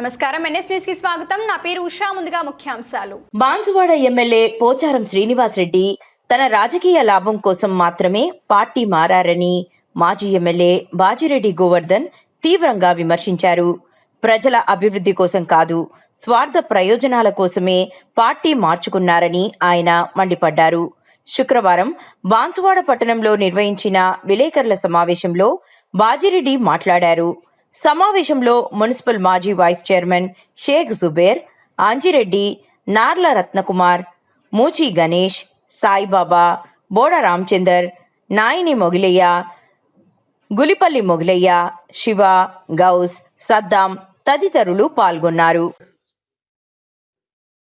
నమస్కారం. ఎన్ఎస్ న్యూస్కి స్వాగతం. నా పేరు ఉషా. ముందుగా ముఖ్యాంశాలు. బాన్సువాడ ఎమ్మెల్యే పోచారం శ్రీనివాసరెడ్డి తన రాజకీయ లాభం కోసం మాత్రమే పార్టీ మారారని మాజీ ఎమ్మెల్యే బాజిరెడ్డి గోవర్ధన్ తీవ్రంగా విమర్శించారు. ప్రజల అభివృద్ధి కోసం కాదు స్వార్థ ప్రయోజనాల కోసమే పార్టీ మార్చుకున్నారని ఆయన మండిపడ్డారు. శుక్రవారం బాన్సువాడ పట్టణంలో నిర్వహించిన విలేకరుల సమావేశంలో బాజిరెడ్డి మాట్లాడారు. సమావేశంలో మున్సిపల్ మాజీ వైస్ చైర్మన్ షేక్ జుబేర్ ఆంజిరెడ్డి నార్ల రత్నకుమార్ మూచి గణేష్ సాయిబాబా బోడ రామచందర్ నాయిని మొగిలయ్య గులిపల్లి మొగిలయ్య శివ గౌస్ సద్దాం తదితరులు పాల్గొన్నారు.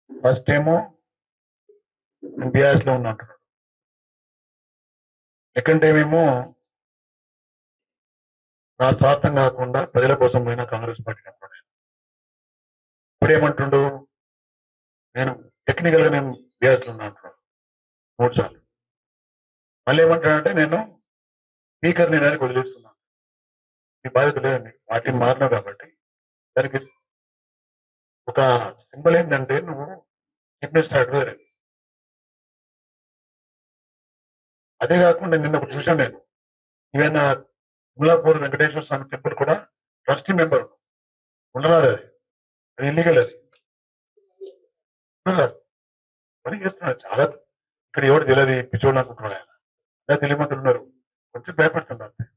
ఫస్ట్ ఏమో బీఆర్ఎస్లో ఉన్నట్టు సెకండ్ టైం ఏమో నా స్వార్థం కాకుండా ప్రజల కోసం పోయిన కాంగ్రెస్ పార్టీ అంటున్నాడు ఇప్పుడు ఏమంటుండు నేను టెక్నికల్గా నేను బీఆర్ఎస్లో ఉన్నా అంటున్నాడు. మూడు సార్లు. మళ్ళీ ఏమంటాడంటే నేను స్పీకర్ నేను వదిలేస్తున్నాను ఈ బాధ్యత లేదండి. పార్టీ మారినావు కాబట్టి. దానికి ఒక సింబల్ ఏంటంటే నువ్వు చీఫ్ మినిస్టర్ అడ్వైజర్ అదే కాకుండా నిన్న ఒకటి చూశాను నేను. ఏమైనా ముల్లాపూర్ వెంకటేశ్వర స్వామి టెంపుల్ కూడా ట్రస్టీ మెంబర్. ఉండరాదు అది. అది ఇల్లీగల్ అది. పని చేస్తున్నాడు చాలా ఇక్కడ ఎవరు తెలియదు పిచ్చోళ్ళు అనుకుంటున్నాడు ఆయన? అలా తెలియమంతులు ఉన్నారు. కొంచెం భయపడుతున్నారు అంతే.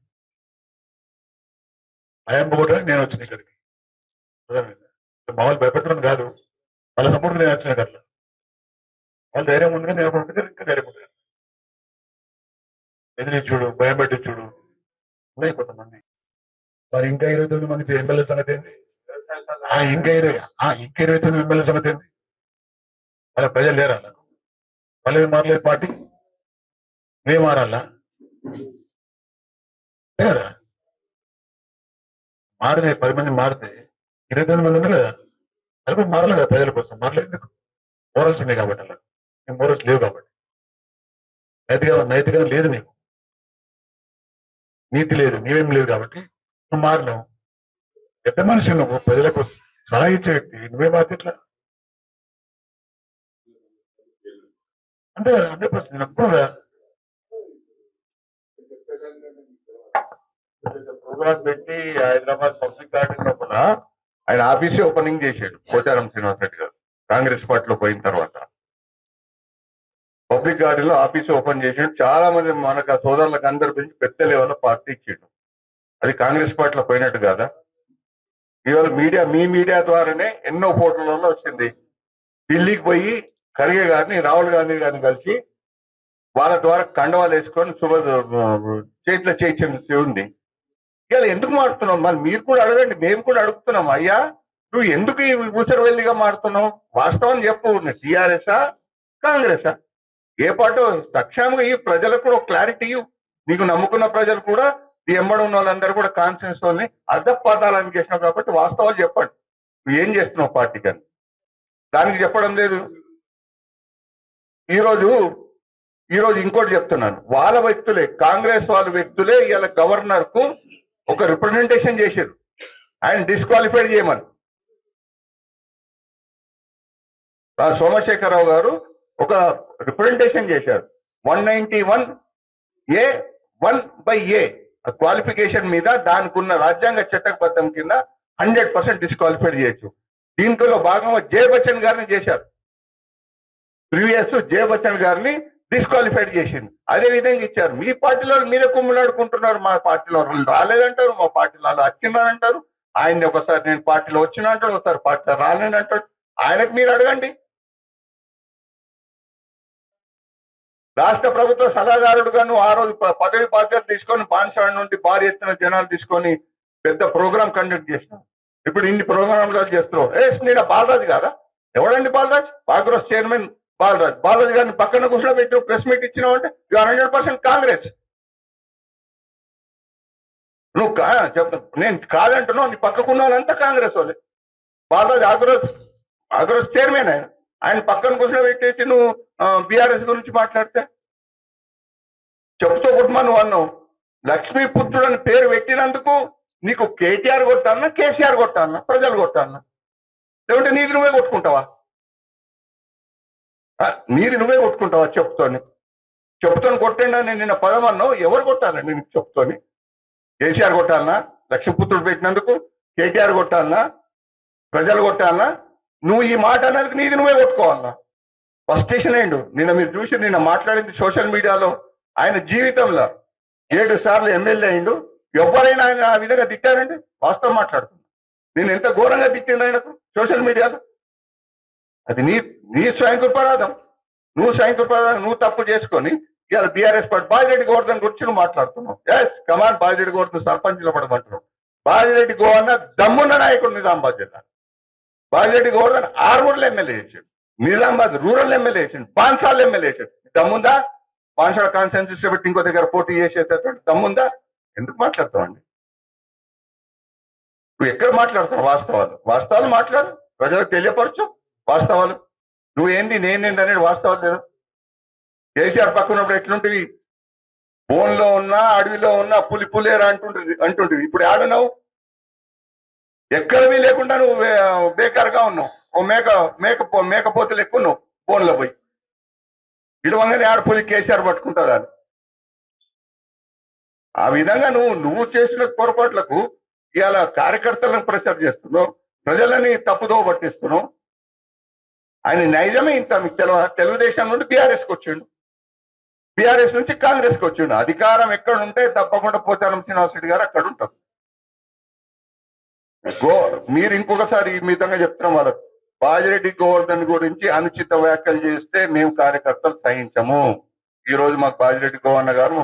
భయం పోగొట్టడానికి నేను వచ్చిన ఇక్కడికి. మామూలు భయపెట్టడం కాదు. వాళ్ళ సపోర్ట్ నేను వచ్చిన అట్లా. వాళ్ళు ధైర్యం ఉండగా నేను ఇంకా ధైర్యం ఉంటుంది ఎదిరించుడు భయం పెట్టించుడు ఉన్నాయి కొంతమంది. మరి ఇంకా ఇరవై తొమ్మిది మంది ఎమ్మెల్యే సంగతి ఏంది ఆ, ఇంకా ఇరవై ఆ, ఇంకా ఇరవై తొమ్మిది ఎమ్మెల్యే సంగతి ఏంది ప్రజలు లేరా? మళ్ళీ మారలేదు పార్టీ? నువ్వే మారాలా? కదా? మారితే పది మంది మారితే ఇరవై తొమ్మిది మంది ఉన్నారు కదా? అది కూడా మారలేదు కదా ప్రజల కోసం? మారలేదు ఎందుకు? మోరల్స్ ఉన్నాయి కాబట్టి అలా. మోరల్స్ లేవు కాబట్టి. నైతిక నైతికత లేదు నీకు. నీతి లేదు నీవేం లేదు కాబట్టి నువ్వు మారినావు. పెద్ద మనిషి నువ్వు ప్రజలకు సలహా ఇచ్చే వ్యక్తి నువ్వే మారితే ఎట్లా? అంటే హండ్రెడ్ పర్సెంట్ నేను ఒప్పుకోను ప్రోగ్రామ్ పెట్టి హైదరాబాద్ పబ్లిక్ గార్డెన్ లోపల ఆయన ఆఫీసే ఓపెనింగ్ చేశాడు పోచారం శ్రీనివాస్ రెడ్డి గారు కాంగ్రెస్ పార్టీలో పోయిన తర్వాత. పబ్లిక్ గార్డెన్లో ఆఫీస్ ఓపెన్ చేసిండు. చాలా మంది మనకు ఆ సోదరులకు అందరి గురించి పెద్ద లెవెల్లో పార్టీ ఇచ్చిండు. అది కాంగ్రెస్ పార్టీలో పోయినట్టు కాదా? ఇవాళ మీడియా మీ మీడియా ద్వారానే ఎన్నో ఫోటోలలో వచ్చింది. ఢిల్లీకి పోయి ఖర్గే గారిని రాహుల్ గాంధీ గారిని కలిసి వాళ్ళ ద్వారా కండవాలు వేసుకొని శుభ చేతిలో చేయించి ఉంది ఇవాళ ఎందుకు మారుతున్నాం మరి మీరు కూడా అడగండి. మేము కూడా అడుగుతున్నాం. అయ్యా నువ్వు ఎందుకు ఈ ఊసరవెల్లిగా మారుతున్నావు? వాస్తవం చెప్పు. టిఆర్ఎస్ఆ కాంగ్రెసా ఏ పాటు తక్షణంగా ఈ ప్రజలకు కూడా క్లారిటీ నీకు నమ్ముకున్న ప్రజలు కూడా ఎమ్మడి ఉన్న వాళ్ళందరూ కూడా కాన్ఫిడెన్స్ తోని అద్దపాతాలని చేసినావు కాబట్టి వాస్తవాలు చెప్పండి. నువ్వు ఏం చేస్తున్నావు పార్టీకి అని. దానికి చెప్పడం లేదు. ఈరోజు ఈరోజు ఇంకోటి చెప్తున్నాను. వాళ్ళ వ్యక్తులే కాంగ్రెస్ వాళ్ళ వ్యక్తులే ఇవాళ గవర్నర్కు ఒక రిప్రజెంటేషన్ చేశారు ఆయన డిస్క్వాలిఫైడ్ చేయమని. సోమశేఖరరావు గారు ఒక రిప్రజెంటేషన్ చేశారు. One ninety one A one by A qualification మీద దానికి ఉన్న రాజ్యాంగ చట్టబద్ధం కింద హండ్రెడ్ పర్సెంట్ డిస్క్వాలిఫైడ్ చేయొచ్చు. దీంట్లో భాగంగా జయ బచ్చన్ గారిని చేశారు. ప్రీవియస్ జయ బచ్చన్ గారిని డిస్క్వాలిఫైడ్ చేసింది. అదే విధంగా ఇచ్చారు. మీ పార్టీలో మీరే కుమ్ములాడుకుంటున్నారు. మా పార్టీలో వాళ్ళు రాలేదంటారు. మా పార్టీలో వచ్చిందని అంటారు ఆయన్ని ఒకసారి నేను పార్టీలో వచ్చిన అంటాడు ఒకసారి పార్టీలో రాలేనంటాడు. ఆయనకు మీరు అడగండి. రాష్ట్ర ప్రభుత్వ సలహాదారుడుగా నువ్వు ఆ రోజు పదవి బాధ్యత తీసుకొని బాన్సాడ నుండి భారీ ఎత్తున జనాలు తీసుకొని పెద్ద ప్రోగ్రామ్ కండక్ట్ చేసినావు. ఇప్పుడు ఇన్ని ప్రోగ్రాంలు చేస్తున్నావు. ఏ నేను బాలరాజు కాదా? ఎవడండి Balraj? Congress chairman Balaraj. Balraj గారిని పక్కన కూర్చోబెట్టి ప్రెస్ మీట్ ఇచ్చినావు అంటే హండ్రెడ్ పర్సెంట్ కాంగ్రెస్. నువ్వు కా- చెప్తా నేను కాదంటున్నావు నీ పక్కకున్న వాళ్ళంతా కాంగ్రెస్ వాళ్ళే. బాలరాజ్ ఆగ్రోస్ ఆగ్రోస్ చైర్మన్ ఆయన. ఆయన పక్కన కూర్చోబెట్టేసి నువ్వు బీఆర్ఎస్ గురించి మాట్లాడితే? చెప్తూ కుటుంబాన్ని నువ్వు అన్నావు. లక్ష్మీపుత్రుడు అని పేరు పెట్టినందుకు నీకు కేటీఆర్ కొట్టాలన్నా కేసీఆర్ కొట్టాలన్నా ప్రజలు కొట్టాలన్నా. లేకుంటే నీది నువ్వే కొట్టుకుంటావా? నీది నువ్వే కొట్టుకుంటావా చెప్తోని చెప్తాను కొట్టండి నేను నిన్న పదం అన్నావు. ఎవరు కొట్టాలండి నీకు చెప్తోని కేసీఆర్ కొట్టాలనా లక్ష్మీపుత్రుడు పెట్టినందుకు కేటీఆర్ కొట్టాలనా ప్రజలు కొట్టాలనా నువ్వు ఈ మాట అనేది నీది నువ్వే కొట్టుకోవాలనా ఫస్ట్ స్టేషన్ అయిండు నిన్న మీరు చూసి నిన్న మాట్లాడింది సోషల్ మీడియాలో ఆయన జీవితంలో ఏడు సార్లు ఎమ్మెల్యే అయిండు. ఎవరైనా ఆయన ఆ విధంగా తిట్టారండి వాస్తవం మాట్లాడుతున్నా నేను ఎంత ఘోరంగా తిట్టిండు ఆయనకు సోషల్ మీడియాలో అది నీ నీ స్వయం కృపారాధం నువ్వు స్వయం కృపారాధం నువ్వు తప్పు చేసుకొని ఇవాళ బీఆర్ఎస్ పార్టీ బాలిరెడ్డి గోవర్ధన్ గురించి నువ్వు మాట్లాడుతున్నావు. Yes come on Balireddy Govardhan సర్పంచ్లో పడమంటున్నావు. బాలిరెడ్డి గోవర్ధన్ దమ్మున్న నాయకుడు నిజామాబాద్ జిల్లా బాజిరెడ్డి గోవర్ధన్ ఆర్మూర్లో ఎమ్మెల్యే చేశాడు. నిజామాబాద్ రూరల్ ఎమ్మెల్యే చేసాడు పాన్సాల్ ఎమ్మెల్యే చేసాడు దమ్ముందా? పాన్సాల కాన్సెన్సస్ పెట్టి ఇంకో దగ్గర పోటీ చేసేటటువంటి దమ్ముందా? ఎందుకు మాట్లాడతావండి? నువ్వు ఎక్కడ మాట్లాడతావు? వాస్తవాలు. వాస్తవాలు మాట్లాడు. ప్రజలకు తెలియపరచు. వాస్తవాలు. నువ్వు ఏంది నేనేంది అనేది వాస్తవాలు లేదు కేసీఆర్ పక్కనప్పుడు ఎట్లుంటివి బోన్లో ఉన్నా అడవిలో ఉన్నా పులి పులేరా అంటుంటుంది అంటుంటివి ఇప్పుడు ఆడున్నావు ఎక్కడవి లేకుండా నువ్వు బేకారుగా బేకార్గా ఉన్నావు. ఓ మేక మేక మేకపోతలు ఎక్కువ నువ్వు బోన్లో పోయి. ఇడవంగానే ఆడపోయి కేసీఆర్ పట్టుకుంటుందా అని. ఆ విధంగా నువ్వు నువ్వు చేసిన పొరపాట్లకు ఇవాళ కార్యకర్తలను ప్రెషర్ చేస్తున్నావు. ప్రజలని తప్పుదో పట్టిస్తున్నావు. ఆయన నైజమే ఇంత మీకు తెలవ తెలుగుదేశం నుండి బీఆర్ఎస్కి వచ్చిండు. బీఆర్ఎస్ నుంచి కాంగ్రెస్కి వచ్చిండు. అధికారం ఎక్కడ ఉంటే తప్పకుండా పోచారం శ్రీనివాసరెడ్డి గారు అక్కడ ఉంటారు గో మీరు ఇంకొకసారి ఈ మితంగా చెప్తున్నాం వాళ్ళకు. బాజిరెడ్డి గోవర్ధన్ గురించి అనుచిత వ్యాఖ్యలు చేస్తే మేము కార్యకర్తలు సహించము. ఈ రోజు మాకు బాజిరెడ్డి గోవర్ణ గారు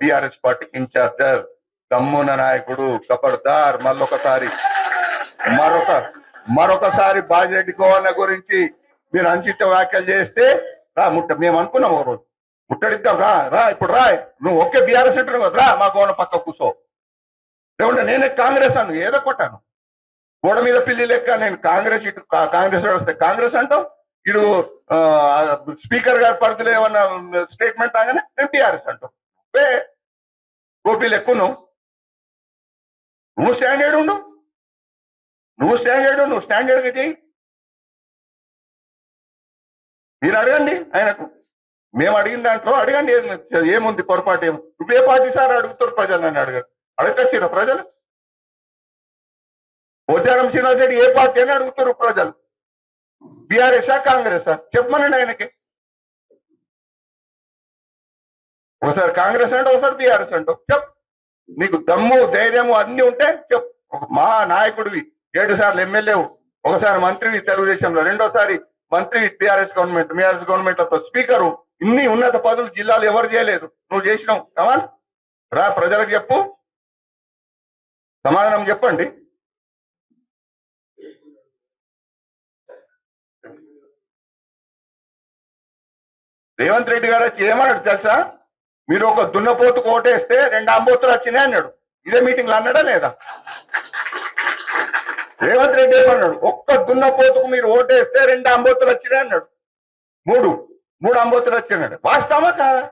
బీఆర్ఎస్ పార్టీ ఇన్ఛార్జర్ దమ్మున నాయకుడు కబర్దార్ మళ్ళొకసారి మరొక మరొకసారి బాజిరెడ్డి గోవర్ణ గురించి మీరు అనుచిత వ్యాఖ్యలు చేస్తే రా ముట్ట మేము అనుకున్నాం ఒక రోజు. ముట్టడిద్దాం రా రా ఇప్పుడు రా. నువ్వు ఒకే బీఆర్ఎస్ అంటున్నావు కదా, రా మా గోవర్ణ పక్క కూర్చో. లేకుంటే నేనే కాంగ్రెస్ అను ఏదో కొట్టాను. గోడ మీద పిల్లి లెక్క నేను కాంగ్రెస్ ఇటు కాంగ్రెస్ వస్తే కాంగ్రెస్ అంటావు ఇటు స్పీకర్ గారి పరిధిలో ఏమన్నా స్టేట్మెంట్ రాగానే నేను టీఆర్ఎస్ అంటావు వే గోపి లెక్కు నువ్వు నువ్వు స్టాండర్డ్ ఉండు. నువ్వు స్టాండర్డ్ నువ్వు స్టాండర్డ్గా చెయ్యి. మీరు అడగండి ఆయనకు. మేము అడిగిన దాంట్లో అడగండి ఏముంది పొరపాటు ఏమి నువ్వే పార్టీ సార్ అడుగుతారు ప్రజలు నన్ను అడగారు. అడగచ్చిరా ప్రజలు? పోచారం శ్రీనివాసరెడ్డి ఏ పార్టీ అని అడుగుతారు ప్రజలు? బీఆర్ఎస్ఆ కాంగ్రెసా చెప్పమనండి ఆయనకి. ఒకసారి కాంగ్రెస్ అంటే ఒకసారి బీఆర్ఎస్ అంటావు చెప్ నీకు దమ్ము ధైర్యము అన్ని ఉంటే చెప్ మా నాయకుడివి ఏడు సార్లు ఎమ్మెల్యేవు. ఒకసారి మంత్రివి తెలుగుదేశంలో రెండోసారి మంత్రి టీఆర్ఎస్ గవర్నమెంట్ బీఆర్ఎస్ గవర్నమెంట్తో స్పీకరు. ఇన్ని ఉన్నత పదవులు జిల్లాలు ఎవరు చేయలేదు. నువ్వు చేసినావు. కమాన్. రా ప్రజలకు చెప్పు. సమాధానం చెప్పండి. రేవంత్ రెడ్డి గారు వచ్చి ఏమన్నాడు తెలుసా? మీరు ఒక దున్నపోతుకు ఓటేస్తే రెండు అంబోతులు వచ్చినాయి అన్నాడు. ఇదే మీటింగ్లో అన్నాడా లేదా? రేవంత్ రెడ్డి ఏమన్నాడు? ఒక్క దున్నపోతుకు మీరు ఓటేస్తే రెండు అంబోతులు వచ్చినాయి అన్నాడు. మూడు. మూడు అంబోతులు వచ్చినాడు వాస్తవమా కాదా?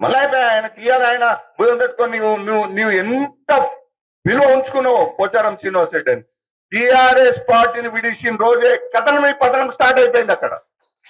మళ్ళీ ఆయన ఆయనకి ఆయన భుజం పెట్టుకొని నువ్వు నువ్వు నువ్వు ఎంత విలువ ఉంచుకున్నావు పోచారం శ్రీనివాస్ రెడ్డి అని. టీఆర్ఎస్ పార్టీని విడిచిన రోజే కథనం పతనం స్టార్ట్ అయిపోయింది అక్కడ.